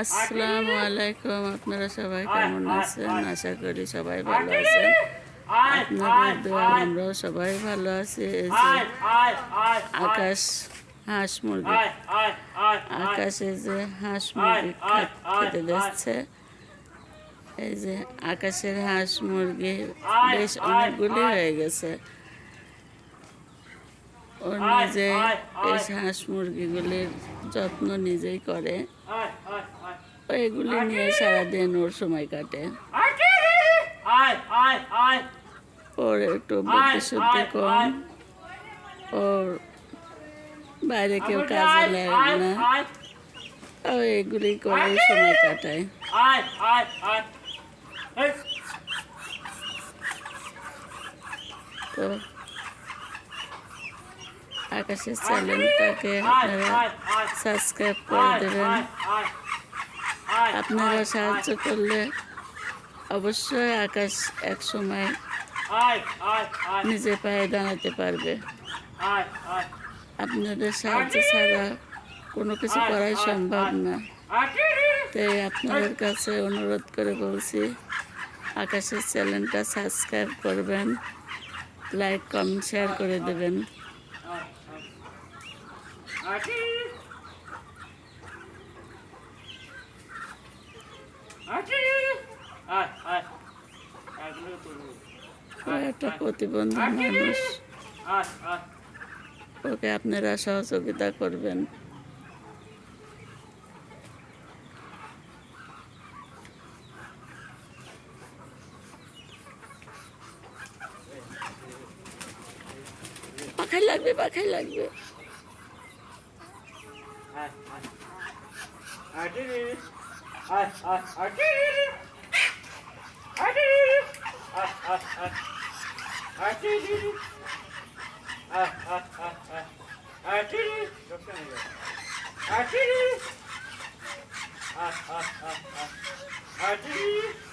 আসসালামু আলাইকুম আপনারা সবাই কেমন আছেন? আশা করি সবাই ভালো আছেন। আপনাদের দোয়া আমরাও সবাই ভালো আছি। আকাশ হাঁস মুরগি আকাশে যে হাঁস মুরগি খেতে যাচ্ছে এই যে আকাশের হাঁস মুরগি বেশ অনেকগুলি হয়ে গেছে। ও নিজে এই হাঁস মুরগিগুলির যত্ন নিজেই করে। ও এগুলি নিয়ে সারাদিন ওর সময় কাটে। ওর একটু বুদ্ধি কম। ওর বাইরে কেউ কাজে লাগে না। ও এগুলি করে সময় কাটায়। তো আকাশের চ্যানেলটাকে আপনারা সাবস্ক্রাইব করে দেবেন। আপনারা সাহায্য করলে অবশ্যই আকাশ এক সময় নিজে পায়ে দাঁড়াতে পারবে। আপনাদের সাহায্য ছাড়া কোনো কিছু করাই সম্ভব না। তাই আপনাদের কাছে অনুরোধ করে বলছি, আকাশের চ্যানেলটা সাবস্ক্রাইব করবেন, লাইক, কমেন্ট, শেয়ার করে দেবেন। একটা প্রতিবন্ধী মানুষ। ওকে আপনারা সহযোগিতা করবেন। পাখাই লাগবে পাখাই লাগবে। ay ay. Acele. Ay ay acele. Acele. Ay ay ay. Acele. Ay ay ay ay. Acele. Çok güzel. Acele. Ay ay ay ay. Acele.